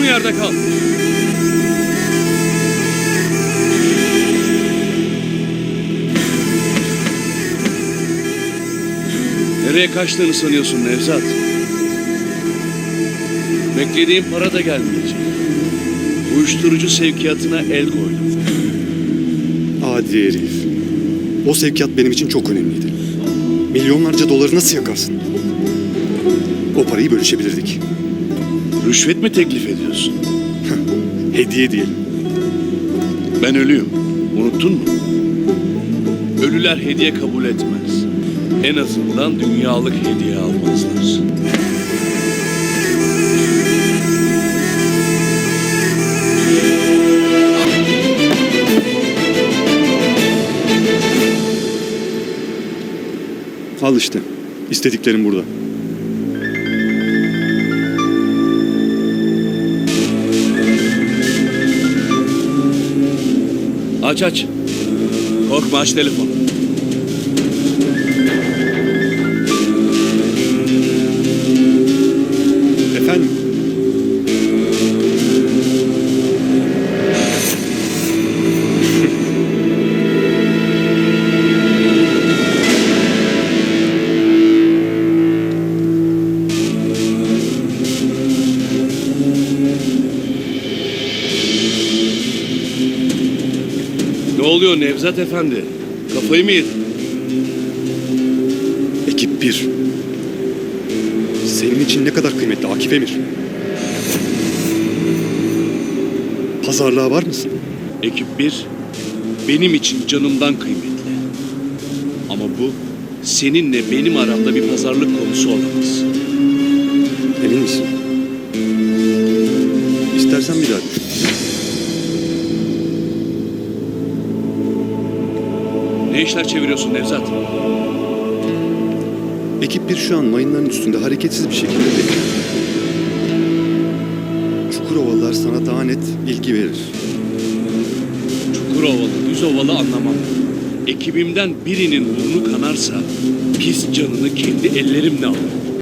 Olduğun yerde kal. Nereye kaçtığını sanıyorsun Nevzat? Beklediğin para da gelmeyecek. Uyuşturucu sevkiyatına el koydum. Adi herif. O sevkiyat benim için çok önemliydi. Milyonlarca doları nasıl yakarsın? O parayı bölüşebilirdik. Rüşvet mi teklif ediyorsun? Hediye diyelim. Ben ölüyüm. Unuttun mu? Ölüler hediye kabul etmez. En azından dünyalık hediye almazlar. Al işte. İstediklerim burada. Aç aç. Korkma aç telefonu. Efendim? Oluyor Nevzat Efendi? Kafayı mı yedin? Ekip 1. Senin için ne kadar kıymetli Akif Emir? Pazarlığa var mısın? Ekip 1 benim için canımdan kıymetli. Ama bu seninle benim aramda bir pazarlık konusu olamaz. Emin misin? İstersen bir daha düşün. Ne işler çeviriyorsun Nevzat? Ekip 1 şu an mayınların üstünde hareketsiz bir şekilde bekliyor. Çukurovalılar sana daha net bilgi verir. Çukurovalı, Düzovalı anlamam. Ekibimden birinin burnu kanarsa pis canını kendi ellerimle alırım.